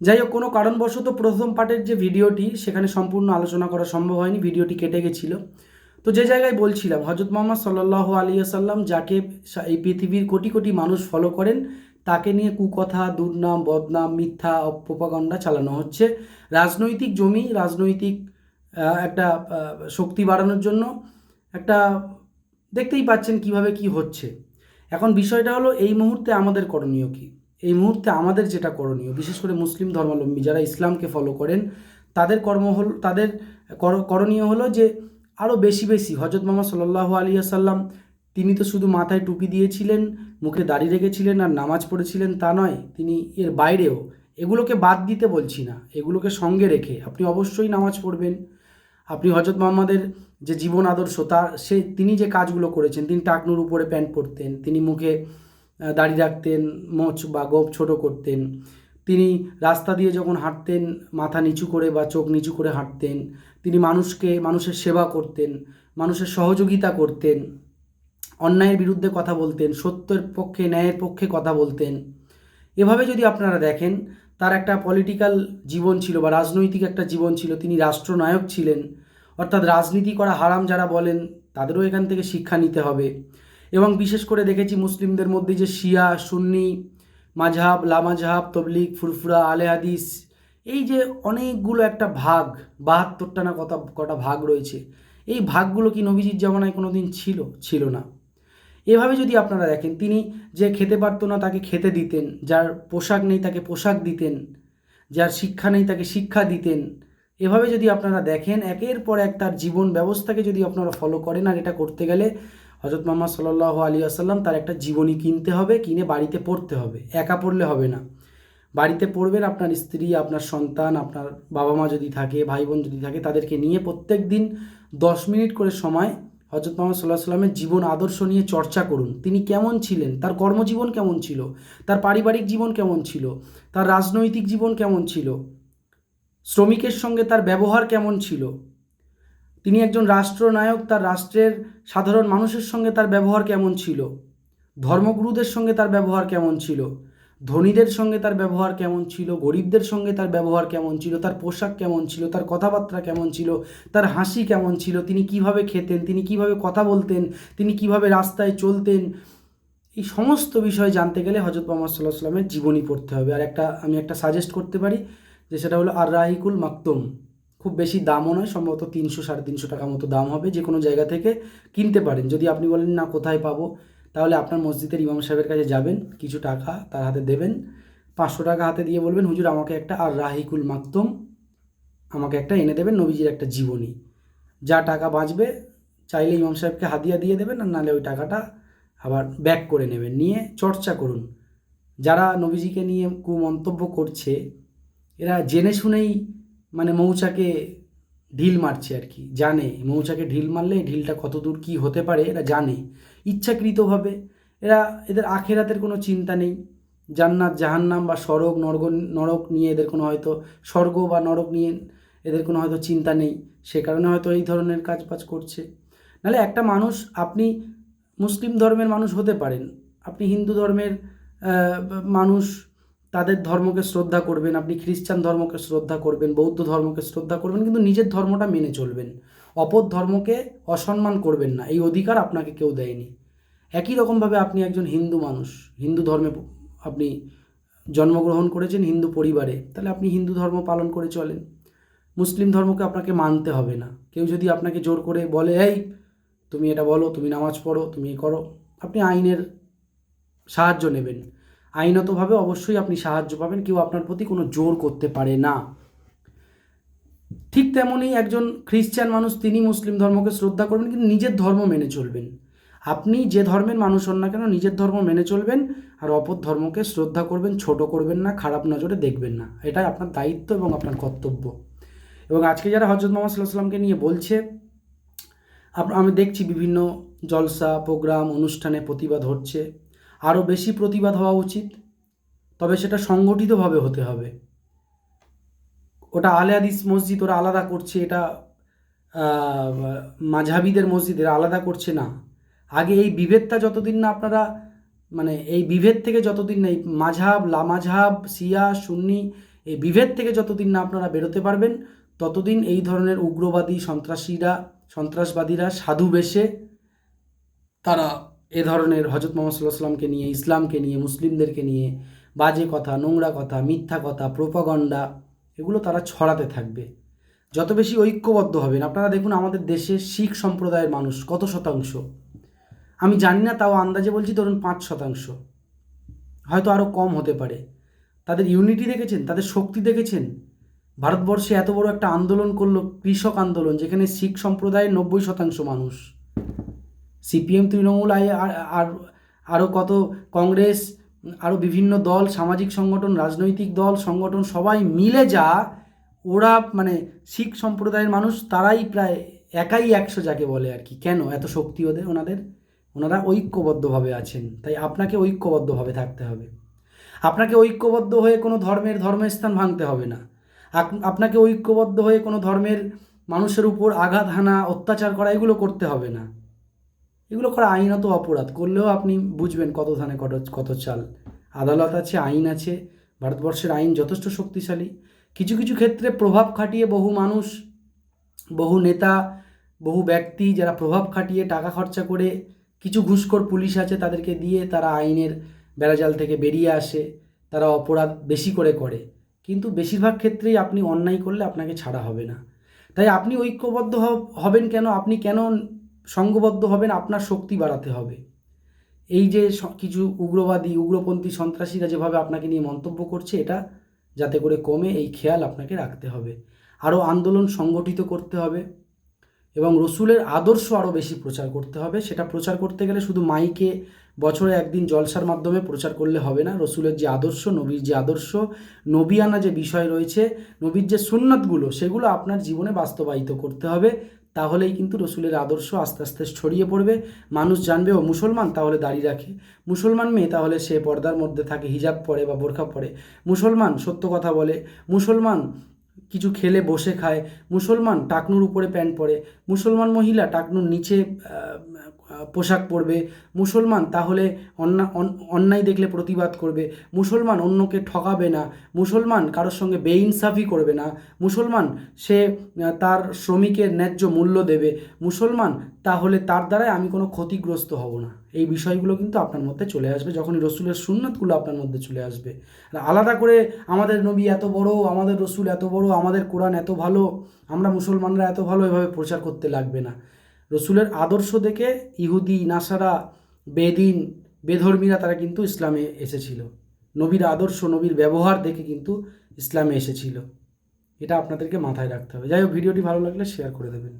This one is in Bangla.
যাই হোক, কোনো কারণবশত প্রথম পার্টের যে ভিডিওটি, সেখানে সম্পূর্ণ আলোচনা করা সম্ভব হয়নি, ভিডিওটি কেটে গেছিল। তো যে জায়গায় বলছিলাম হজরত মোহাম্মদ সাল্লাহ আলী আসাল্লাম যাকে এই পৃথিবীর কোটি কোটি মানুষ ফলো করেন, তাকে নিয়ে কুকথা, দুর্নাম, বদনাম, মিথ্যা, অপপ্রপাগণ্ডা চালানো হচ্ছে। রাজনৈতিক জমি, রাজনৈতিক একটা শক্তি বাড়ানোর জন্য একটা, দেখতেই পাচ্ছেন কীভাবে কি হচ্ছে। এখন বিষয়টা হলো, এই মুহূর্তে আমাদের করণীয় কি? এই মুহূর্তে আমাদের যেটা করণীয়, বিশেষ করে মুসলিম ধর্মাবলম্বী যারা ইসলামকে ফলো করেন, তাদের কর্ম হল, তাদের কর- করণীয় হলো যে আরও বেশি বেশি হজরত মোহাম্মদ সাল্লাহ আলী আসাল্লাম তিনি তো শুধু মাথায় টুপি দিয়েছিলেন, মুখে দাড়ি রেখেছিলেন আর নামাজ পড়েছিলেন তা নয়, তিনি এর বাইরেও এগুলোকে বাদ দিতে বলছি না, এগুলোকে সঙ্গে রেখে আপনি অবশ্যই নামাজ পড়বেন। আপনি হজরত মোহাম্মদের যে জীবন আদর্শ তার সে, তিনি যে কাজগুলো করেছেন, তিনি টাকনুর উপরে প্যান্ট পরতেন, তিনি মুখে দাড়ি রাখতেন, মোচ বা গোপ ছোট করতেন। তিনি রাস্তা দিয়ে যখন হাঁটতেন, মাথা নিচু করে বা চোখ নিচু করে হাঁটতেন, তিনি মানুষকে, মানুষের সেবা করতেন, মানুষের সহযোগিতা করতেন, অন্যায়ের বিরুদ্ধে কথা বলতেন, সত্যের পক্ষে, ন্যায়ের পক্ষে কথা বলতেন। এভাবে যদি আপনারা দেখেন, তার একটা পলিটিক্যাল জীবন ছিল বা রাজনৈতিক একটা জীবন ছিল। তিনি রাষ্ট্রনায়ক ছিলেন। অর্থাৎ রাজনীতি করা হারাম যারা বলেন, তাদেরও এখান থেকে শিক্ষা নিতে হবে। এবং বিশেষ করে দেখেছি মুসলিমদের মধ্যে যে শিয়া, সুন্নি, মাঝহাব, লামাঝহাব তবলিক ফুরফুরা, আলে হাদিস, এই যে অনেকগুলো একটা ভাগ, বাহাত্তরটা না কত কটা ভাগ রয়েছে, এই ভাগগুলো কি নবীজির জামানায় কোনো দিন ছিল? ছিল না। এভাবে যদি আপনারা দেখেন, তিনি যে খেতে পারতো না তাকে খেতে দিতেন, যার পোশাক নেই তাকে পোশাক দিতেন, যার শিক্ষা নেই তাকে শিক্ষা দিতেন, এভাবে যদি আপনারা দেখেন, একের পর এক তার জীবন ব্যবস্থাকে যদি আপনারা ফলো করেন, আর এটা করতে গেলে হজরত মোহাম্মদ সাল্লাহ আলী আসাল্লাম তার একটা জীবনী কিনতে হবে, কিনে বাড়িতে পড়তে হবে। একা পড়লে হবে না। বাড়িতে পড়বেন আপনার স্ত্রী, আপনার সন্তান, আপনার বাবা মা যদি থাকে ভাই বোন যদি থাকে, তাদেরকে নিয়ে প্রত্যেক দিন দশ মিনিট করে সময় হজরত মোহাম্মদ সাল্লাহ সাল্লামের জীবন আদর্শ নিয়ে চর্চা করুন। তিনি কেমন ছিলেন? তার কর্মজীবন কেমন ছিল? তার পারিবারিক জীবন কেমন ছিল? তার রাজনৈতিক জীবন কেমন ছিল? শ্রমিকের সঙ্গে তার ব্যবহার কেমন ছিল? তিনি একজন রাষ্ট্রনায়ক, তার রাষ্ট্রের সাধারণ মানুষের সঙ্গে তার ব্যবহার কেমন ছিল? ধর্মগুরুদের সঙ্গে তার ব্যবহার কেমন ছিল? ধনীদের সঙ্গে তার ব্যবহার কেমন ছিল? গরিবদের সঙ্গে তার ব্যবহার কেমন ছিল? তার পোশাক কেমন ছিল? তার কথাবার্তা কেমন ছিল? তার হাসি কেমন ছিল? তিনি কীভাবে খেতেন? তিনি কীভাবে কথা বলতেন? তিনি কীভাবে রাস্তায় চলতেন? এই সমস্ত বিষয় জানতে গেলে হজরত মোহাম্মদ সাল্লাহ সাল্লামের জীবনী পড়তে হবে। আর একটা, আমি একটা সাজেস্ট করতে পারি, যে সেটা হলো আর রাহিকুল মাকতুম। খুব বেশি দামও নয়, সম্ভবত তিনশো সাড়ে তিনশো টাকা মতো দাম হবে। যে কোনো জায়গা থেকে কিনতে পারেন। যদি আপনি বলেন, না, কোথায় পাবো? তাহলে আপনার মসজিদের ইমাম সাহেবের কাছে যাবেন, কিছু টাকা তার হাতে দেবেন। পাঁচশো টাকা হাতে দিয়ে বলবেন, হুজুর, আমাকে একটা আর রাহিকুল মাকতুম আমাকে একটা এনে দেবেন নবীজির একটা জীবনী। যা টাকা বাঁচবে, চাইলে ইমাম সাহেবকে হাদিয়া দিয়ে দেবেন আর নাহলে ওই টাকাটা আবার ব্যাক করে নেবেন। নিয়ে চর্চা করুন। যারা নবীজিকে নিয়ে কুমন্তব্য করছে, এরা জেনে শুনেই মানে মৌচাকে ঢিল মারছে আর কি, জানে। মৌচাকে ঢিল মারলে ঢিলটা কত দূর কী হতে পারে এরা জানে। ইচ্ছাকৃতভাবে এরা, এদের আখেরাতের কোনো চিন্তা নেই। জান্নাত, জাহান্নাম বা স্বর্গ নরক নরক নিয়ে এদের কোনো হয়তো স্বর্গ বা নরক নিয়ে এদের কোনো হয়তো চিন্তা নেই। সে কারণে হয়তো এই ধরনের কাজ বাজ করছে। নাহলে একটা মানুষ, আপনি মুসলিম ধর্মের মানুষ হতে পারেন। আপনি হিন্দু ধর্মের মানুষ তাদের ধর্মকে শ্রদ্ধা করবেন, আপনি খ্রিস্টান ধর্মকে শ্রদ্ধা করবেন, বৌদ্ধ ধর্মকে শ্রদ্ধা করবেন, কিন্তু নিজের ধর্মটা মেনে চলবেন। অপর ধর্মকে অসম্মান করবেন না, এই অধিকার আপনাকে কেউ দেয়নি। একই রকমভাবে আপনি একজন হিন্দু মানুষ, হিন্দু ধর্মে আপনি জন্মগ্রহণ করেছেন হিন্দু পরিবারে, তাহলে আপনি হিন্দু ধর্ম পালন করে চলেন। মুসলিম ধর্মকে আপনাকে মানতে হবে না। কেউ যদি আপনাকে জোর করে বলে, এই, তুমি এটা বলো, তুমি নামাজ পড়ো, তুমি এ করো, আপনি আইনের সাহায্য নেবেন। আইনতভাবে অবশ্যই আপনি সাহায্য পাবেন, কেউ আপনার প্রতি কোনো জোর করতে পারে না। ঠিক তেমনই একজন খ্রিস্টান মানুষ, তিনি মুসলিম ধর্মকে শ্রদ্ধা করবেন, কিন্তু নিজের ধর্ম মেনে চলবেন। আপনি যে ধর্মের মানুষ হন না কেন, নিজের ধর্ম মেনে চলবেন আর অপর ধর্মকে শ্রদ্ধা করবেন, ছোট করবেন না, খারাপ নজরে দেখবেন না। এটাই আপনার দায়িত্ব এবং আপনার কর্তব্য। এবং আজকে যারা হজরত মোহাম্মদ সাল্লাহ সাল্লামকে নিয়ে বলছে আমি দেখছি বিভিন্ন জলসা, প্রোগ্রাম, অনুষ্ঠানে প্রতিবাদ হচ্ছে। আরও বেশি প্রতিবাদ হওয়া উচিত। তবে সেটা সংগঠিতভাবে হতে হবে। ওটা আলে হাদিস মসজিদ ওরা আলাদা করছে, এটা মাঝাবিদের মসজিদ এরা আলাদা করছে না। আগে এই বিভেদটা যতদিন না আপনারা মানে এই বিভেদ থেকে যতদিন না এই মাঝহাব, লামাঝহাব সিয়া সুন্নি, এই বিভেদ থেকে যতদিন না আপনারা বেরোতে পারবেন, ততদিন এই ধরনের উগ্রবাদী সন্ত্রাসীরা, সন্ত্রাসবাদীরা সাধু বেশে তারা এ ধরনের হজরত মোহাম্মদ সাল্লাহ সাল্লামকে নিয়ে, ইসলামকে নিয়ে, মুসলিমদেরকে নিয়ে বাজে কথা, নোংরা কথা, মিথ্যা কথা, প্রোপাগন্ডা, এগুলো তারা ছড়াতে থাকবে। যত বেশি ঐক্যবদ্ধ হবেন, আপনারা দেখুন আমাদের দেশে শিখ সম্প্রদায়ের মানুষ কত শতাংশ? আমি জানি না, তাও আন্দাজে বলছি ধরুন পাঁচ শতাংশ। হয়তো আরও কম হতে পারে। তাদের ইউনিটি দেখেছেন? তাদের শক্তি দেখেছেন? ভারতবর্ষে এত বড় একটা আন্দোলন করল, কৃষক আন্দোলন, যেখানে শিখ সম্প্রদায়ের নব্বই শতাংশ মানুষ। সিপিএম, তৃণমূল আর- আর আরও কত কংগ্রেস আরও বিভিন্ন দল, সামাজিক সংগঠন, রাজনৈতিক দল, সংগঠন সবাই মিলে যা, ওরা মানে শিখ সম্প্রদায়ের মানুষ, তারাই প্রায় একাই একশো যাকে বলে আর কি। কেন? এত শক্তি ওদের, ওনাদের? ওনারা ঐক্যবদ্ধভাবে আছেন। তাই আপনাকে ঐক্যবদ্ধভাবে থাকতে হবে। আপনাকে ঐক্যবদ্ধ হয়ে কোনো ধর্মের ধর্মস্থান ভাঙতে হবে না। আপনাকে ঐক্যবদ্ধ হয়ে কোনো ধর্মের মানুষের উপর আঘাত, হানা, অত্যাচার করা, এগুলো করতে হবে না। এগুলো করা আইনত অপরাধ। করলেও আপনি বুঝবেন কত ধানে কত কত চাল। আদালত আছে, আইন আছে, ভারতবর্ষের আইন যথেষ্ট শক্তিশালী। কিছু কিছু ক্ষেত্রে প্রভাব খাটিয়ে বহু মানুষ, বহু নেতা, বহু ব্যক্তি যারা প্রভাব খাটিয়ে টাকা খরচা করে কিছু ঘুষখোর পুলিশ আছে তাদেরকে দিয়ে তারা আইনের বেড়াজাল থেকে বেরিয়ে আসে, তারা অপরাধ বেশি করে করে। কিন্তু বেশিরভাগ ক্ষেত্রেই আপনি অন্যায় করলে আপনাকে ছাড়া হবে না। তাই আপনি ঐক্যবদ্ধ হবেন কেন? আপনি কেন সঙ্গবদ্ধ হবেন, আপনার শক্তি বাড়াতে হবে। এই যে কিছু উগ্রবাদী, উগ্রপন্থী সন্ত্রাসীরা যেভাবে আপনাকে নিয়ে মন্তব্য করছে, এটা যাতে করে কমে, এই খেয়াল আপনাকে রাখতে হবে। আরও আন্দোলন সংগঠিত করতে হবে এবং রসুলের আদর্শ আরও বেশি প্রচার করতে হবে। সেটা প্রচার করতে গেলে শুধু মাইকে বছরে একদিন জলসার মাধ্যমে প্রচার করলে হবে না। রসুলের যে আদর্শ, নবীর যে আদর্শ, নবিয়ানা যে বিষয় রয়েছে, নবীর যে সুন্নাতগুলো, সেগুলো আপনার জীবনে বাস্তবায়িত করতে হবে। তাহলেই কিন্তু রসুলের আদর্শ আস্তে আস্তে ছড়িয়ে পড়বে। মানুষ জানবে, ও মুসলমান, তাহলে দাঁড়িয়ে রাখে। মুসলমান মেয়ে, তাহলে সে পর্দার মধ্যে থাকে, হিজাব পরে বা বোরখা পরে। মুসলমান, সত্য কথা বলে, মুসলমান কিছু খেলে বসে খায়, মুসলমান টাকনুর উপরে প্যান্ট পরে, মুসলমান মহিলা টাকনুর নিচে পোশাক পরবে। মুসলমান তাহলে অন্যা অন্যায় দেখলে প্রতিবাদ করবে। মুসলমান অন্যকে ঠকাবে না। মুসলমান কারোর সঙ্গে বেইনসাফি করবে না। মুসলমান সে তার শ্রমিকের ন্যায্য মূল্য দেবে। মুসলমান তাহলে তার দ্বারাই আমি কোনো ক্ষতিগ্রস্ত হব না। এই বিষয়গুলো কিন্তু আপনার মধ্যে চলে আসবে। যখনই রসুলের সুন্নাতগুলো আপনার মধ্যে চলে আসবে। আলাদা করে আমাদের নবী এত বড়, আমাদের রসুল এত বড়, আমাদের কোরআন এত ভালো, আমরা মুসলমানরা এত ভালো, এভাবে প্রচার করতে লাগবে না। রসুলের আদর্শ দেখে ইহুদি, নাসারা, বেদিন, বেধর্মীরা তারা কিন্তু ইসলামে এসেছিল। নবীর আদর্শ, নবীর ব্যবহার দেখে কিন্তু ইসলামে এসেছিল। এটা আপনাদেরকে মাথায় রাখতে হবে। যাই হোক, ভিডিওটি ভালো লাগলে শেয়ার করে দেবেন।